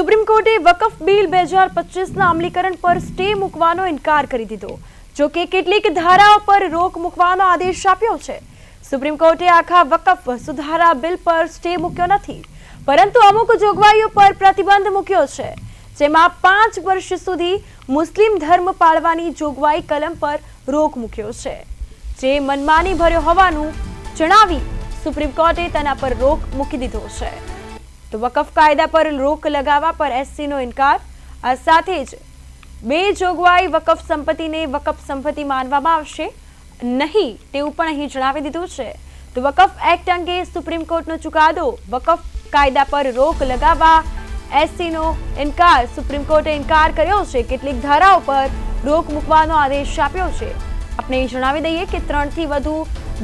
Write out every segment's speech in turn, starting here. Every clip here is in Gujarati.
સુપ્રીમ કોર્ટે વકફ બિલ બે હજાર પચીસના અમલીકરણ પર સ્ટે મૂકવાનો ઇનકાર કરી દીધો. જો કે કેટલીક ધારાઓ પર રોક મૂકવાનો આદેશ આપ્યો છે. સુપ્રીમ કોર્ટે આખા વકફ સુધારા બિલ પર સ્ટે મૂક્યો નથી. પરંતુ અમુક જોગવાઈઓ પર પ્રતિબંધ મૂક્યો છે. જેમાં પાંચ વર્ષ સુધી મુસ્લિમ ધર્મ પાળવાની જોગવાઈ કલમ પર રોક મૂક્યો છે. જે મનમાની ભર્યો હોવાનું જણાવી સુપ્રીમ કોર્ટે તેના પર રોક મૂકી દીધો છે. તો વકફ કાયદા પર રોક લગાવવા પર એસસીનો ઇનકાર. સાથે જ બે જોગવાઈ વકફ સંપત્તિને વકફ સંપત્તિ માનવામાં આવશે. નહીં, તેવું પણ અહીં જણાવી દીધું છે. તો વકફ એક્ટ અંગે સુપ્રીમ કોર્ટનો ચુકાદો વકફ કાયદા પર રોક લગાવવા એસસીનો ઇનકાર. સુપ્રીમ કોર્ટે ઇનકાર કર્યો છે. કેટલીક ધારાઓ પર રોક મૂકવાનો આદેશ આપ્યો છે. આપણે જણાવી દઈએ કે ત્રણથી વધુ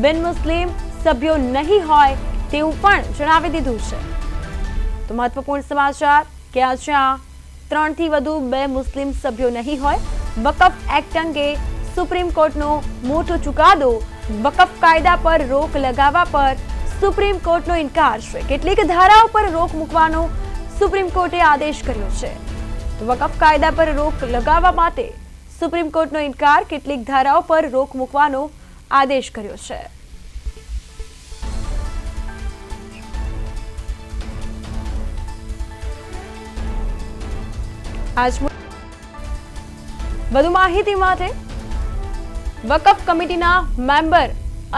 બિન મુસ્લિમ સભ્યો નહીં હોય તેવું પણ જણાવી દીધું છે. તો મહત્વપૂર્ણ સમાચાર કે આ જ્યાં ત્રણથી વધુ બે મુસ્લિમ સભ્યો નહીં હોય, વકફ એક્ટ અંગે સુપ્રીમ કોર્ટનો મોટો ચુકાદો, વકફ કાયદા પર રોક લગાવવા પર સુપ્રીમ કોર્ટનો ઇનકાર છે. કેટલીક ધારાઓ પર રોક મૂકવાનો સુપ્રીમ કોર્ટે આદેશ કર્યો છે. વકફ કાયદા પર રોક લગાવવા માટે સુપ્રીમ કોર્ટનો ઇનકાર, કેટલીક ધારાઓ પર રોક મૂકવાનો આદેશ કર્યો છે. આજ વધુ માહિતી માટે વકફ કમિટીના મેમ્બર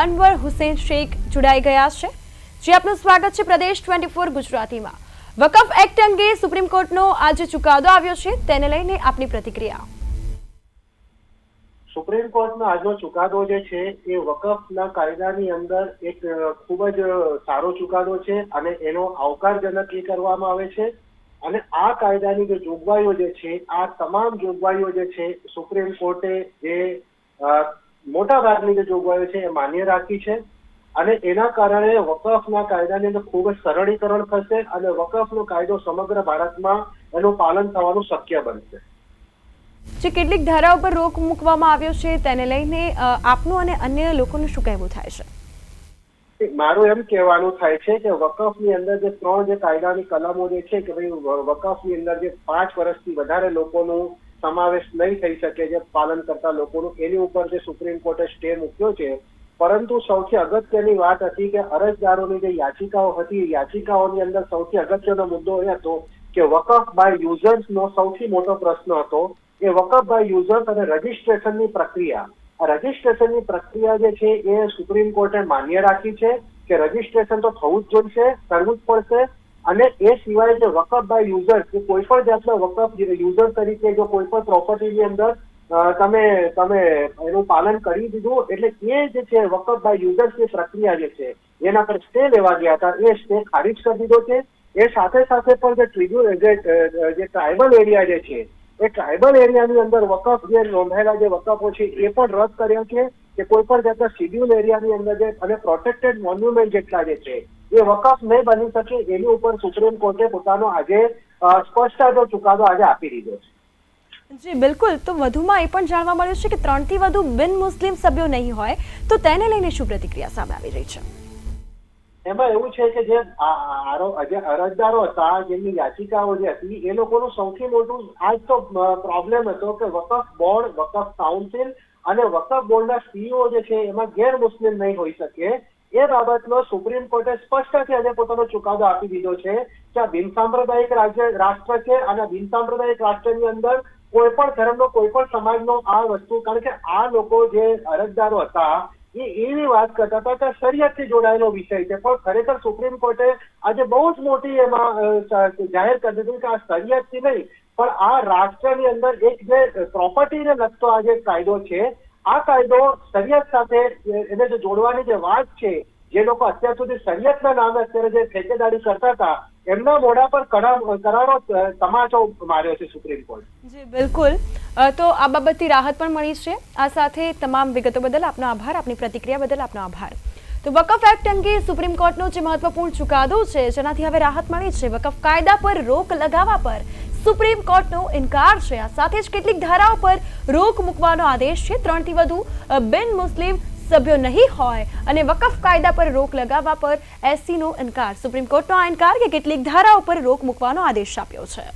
અનવર હુસેન શેખ જોડાઈ ગયા છે. જે આપનું સ્વાગત છે પ્રદેશ ટ્વેન્ટી ફોર ગુજરાતીમાં. વકફ એક્ટ અંગે સુપ્રીમ કોર્ટનો આજે ચુકાદો આવ્યો છે. તેને લઈને આપની પ્રતિક્રિયા. સુપ્રીમ કોર્ટનો આજનો ચુકાદો જે છે એ વકફના કાયદાની અંદર એક ખૂબ જ સારો ચુકાદો છે અને એનો આવકારજનક એ કરવામાં આવે છે. અને આ કાયદાની જે જોગવાઈઓ જે છે, આ તમામ જોગવાઈઓ જે છે, સુપ્રીમ કોર્ટે જે મોટા ભાગની જે જોગવાઈઓ છે એ માન્ય રાખી છે અને એના કારણે વકફના કાયદાની અંદર ખૂબ જ સરળીકરણ થશે અને વકફનો કાયદો સમગ્ર ભારતમાં એનું પાલન થવાનું શક્ય બનશે. જે કેટલીક ધારાઓ પર રોક મૂકવામાં આવ્યો છે તેને લઈને આપનું અને અન્ય લોકોનું શું કહેવું થાય છે? મારું એમ કહેવાનું થાય છે કે વકફની અંદર જે ત્રણ જે કાયદાની કલમો જે છે કે ભાઈ વકફની અંદર જે પાંચ વર્ષથી વધારે લોકોનું સમાવેશ નહીં થઈ શકે જે પાલન કરતા લોકોનું, એની ઉપર જે સુપ્રીમ કોર્ટે સ્ટે મૂક્યો છે. પરંતુ સૌથી અગત્યની વાત હતી કે અરજદારોની જે યાચિકાઓ હતી યાચિકાઓની અંદર સૌથી અગત્યનો મુદ્દો એ હતો કે વકફ બાય યુઝર્સનો સૌથી મોટો પ્રશ્ન હતો. એ વકફ બાય યુઝર્સ અને રજીસ્ટ્રેશનની પ્રક્રિયા રજીસ્ટ્રેશનની પ્રક્રિયા જે છે એ સુપ્રીમ કોર્ટે માન્ય રાખી છે કે રજીસ્ટ્રેશન તો થવું જ જોઈશે, કરવું જ પડશે અને એ સિવાય જે વકફ બાય યુઝર કે કોઈ પણ જાતના વકફ યુઝર તરીકે જો કોઈ પણ પ્રોપર્ટીની અંદર તમે તમે એનું પાલન કરી દીધું એટલે એ જે છે વકફ બાય યુઝર્સની પ્રક્રિયા જે છે એના પર સ્ટે લેવા ગયા હતા, એ સ્ટે ખારિજ કરી દીધો છે. એ સાથે સાથે પણ જે ટ્રિબ્યુનલ જે ટ્રાયબલ જે એરિયા જે છે એ ટ્રાઇબલ એરિયાની અંદર વકફ જે નોંધાયેલા જે વકફો છે એ પણ રદ કર્યા છે કે કોઈ પણ જાતના શિડ્યુલ એરિયાની અંદર જે અને પ્રોટેક્ટેડ મોન્યુમેન્ટ જેટલા જે છે એ વકફ નહીં બની શકે એની ઉપર સુપ્રીમ કોર્ટે પોતાનો આજે અ, સ્પષ્ટ ચુકાદો આજે આપી દીધો છે. જી બિલકુલ. તો વધુમાં એ પણ જાણવા મળ્યું છે કે ત્રણથી વધુ બિન મુસ્લિમ સભ્યો નહીં હોય તો તેને લઈને શું પ્રતિક્રિયા સામે આવી રહી છે? એમાં એવું છે કે જે અરજદારો હતા જેમની યાચિકાઓ જે હતી, એ લોકોનું સૌથી મોટું આજ તો પ્રોબ્લેમ હતો કે વકફ બોર્ડ, વકફ કાઉન્સિલ અને વકફ બોર્ડના સીઈઓ જે છે, એમાં ગેર મુસ્લિમ નહીં હોઈ શકે. એ બાબતનો સુપ્રીમ કોર્ટે સ્પષ્ટથી આજે પોતાનો ચુકાદો આપી દીધો છે કે આ બિનસાંપ્રદાયિક રાજ્ય, રાષ્ટ્ર છે અને બિનસાંપ્રદાયિક રાષ્ટ્રની અંદર કોઈ પણ ધર્મનો, કોઈ પણ સમાજનો આ વસ્તુ, કારણ કે આ લોકો જે અરજદારો હતા એ એવી વાત કરતા હતા કે શરીયતથી જોડાયેલો વિષય છે. પણ ખરેખર સુપ્રીમ કોર્ટે આજે બહુ જ મોટી એમાં જાહેર કરી દીધું કે આ શરીયતથી નહીં, પણ આ રાષ્ટ્રની અંદર એક જે પ્રોપર્ટીને લગતો આ જે કાયદો છે, આ કાયદો શરિયત સાથે એને જે જોડવાની જે વાત છે, જે લોકો અત્યાર સુધી શરિયતના નામે અત્યારે જે ઠેકેદારી કરતા હતા એમના મોઢા પર કરારો તમાચો માર્યો છે સુપ્રીમ કોર્ટ. જી, બિલકુલ. તો આ બાબતથી રાહત પણ મળી છે. આ સાથે તમામ વિગતો બદલ આપનો આભાર, આપની પ્રતિક્રિયા બદલ આપનો આભાર. તો વકફ એક્ટ અંગે સુપ્રીમ કોર્ટનો જે મહત્વપૂર્ણ ચુકાદો છે, જેનાથી હવે રાહત મળી છે, વકફ કાયદા પર રોક લગાવવા પર સુપ્રીમ કોર્ટનો ઇનકાર છે. આ સાથે જ કેટલીક ધારાઓ પર રોક મૂકવાનો આદેશ છે. ત્રણથી વધુ બિન મુસ્લિમ સભ્યો નહીં હોય અને વકફ કાયદા પર રોક લગાવવા પર એસસીનો ઇનકાર. સુપ્રીમ કોર્ટનો આ ઇનકાર કે કેટલીક ધારાઓ પર રોક મૂકવાનો આદેશ આપ્યો છે.